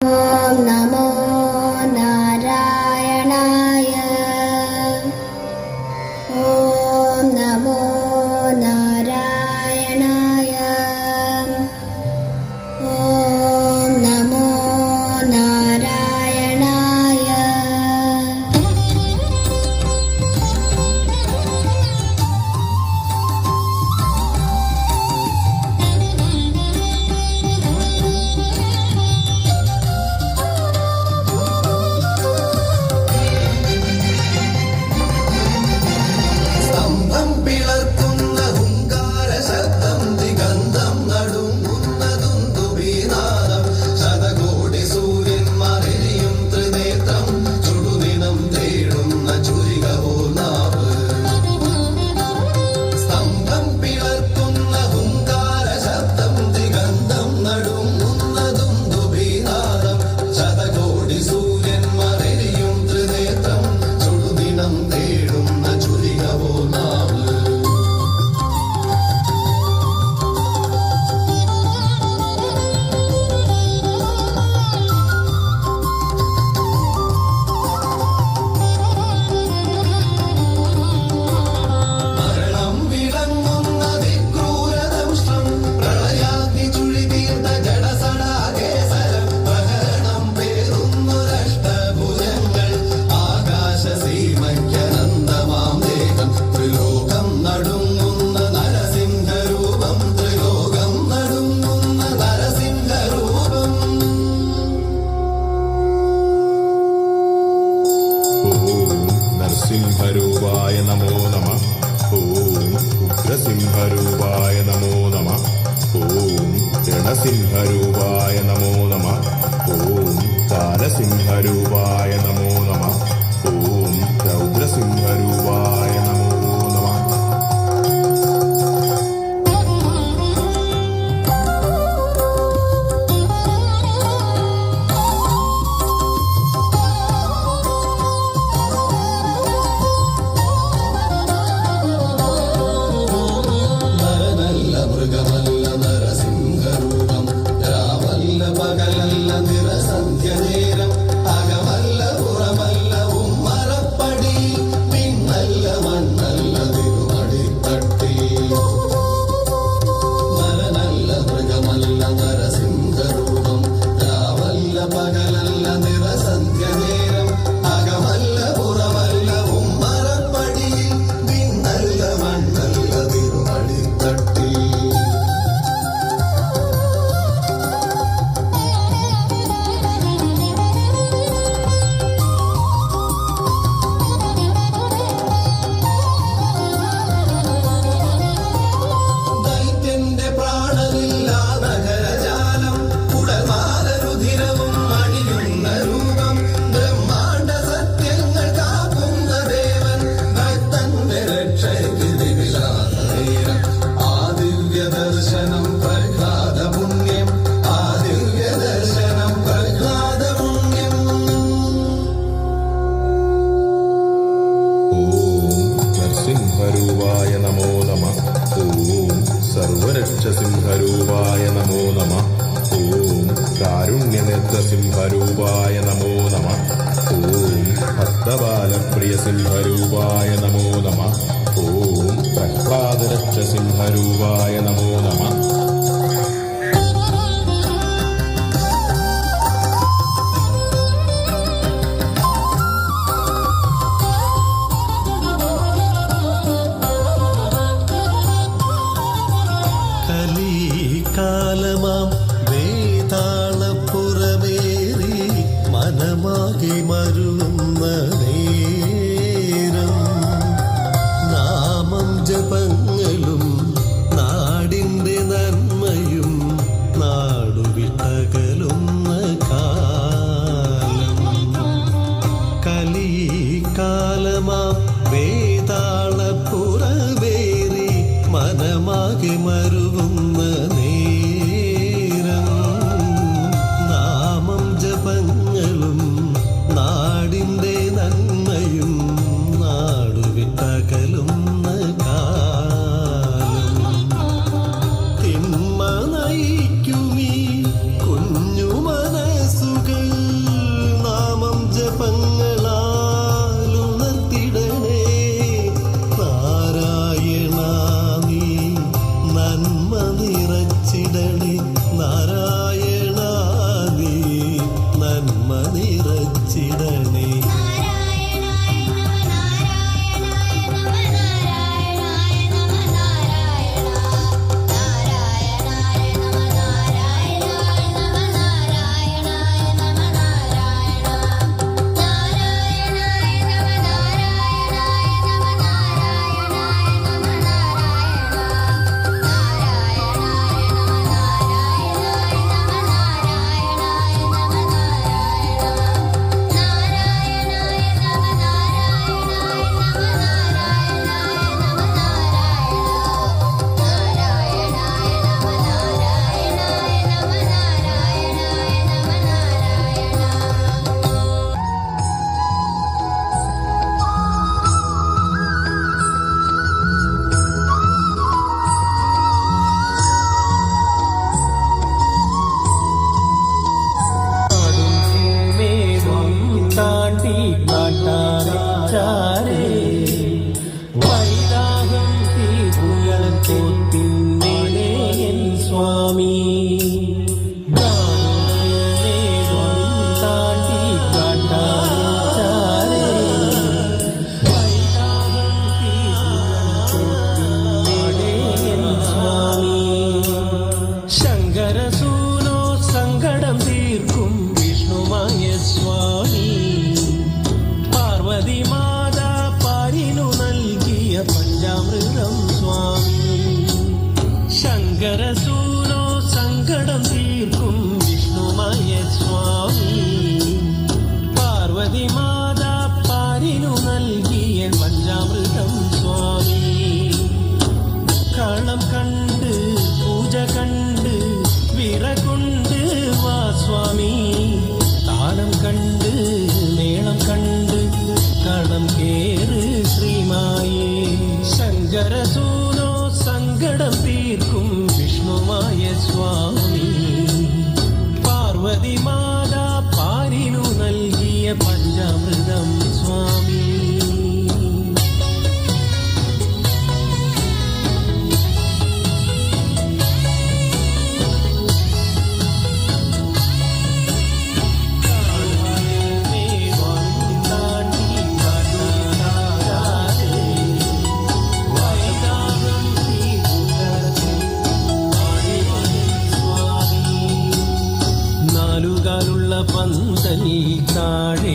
南无。ഉഗ്രസിംഹരൂപായ നമോ നമ. ഓം ഉഗ്രസിംഹരൂപായ നമോ നമ. ഓം രണസിംഹരൂപായ നമോ നമ. ഓം കാലസിംഹരൂപായ കാലമാം വാഴേ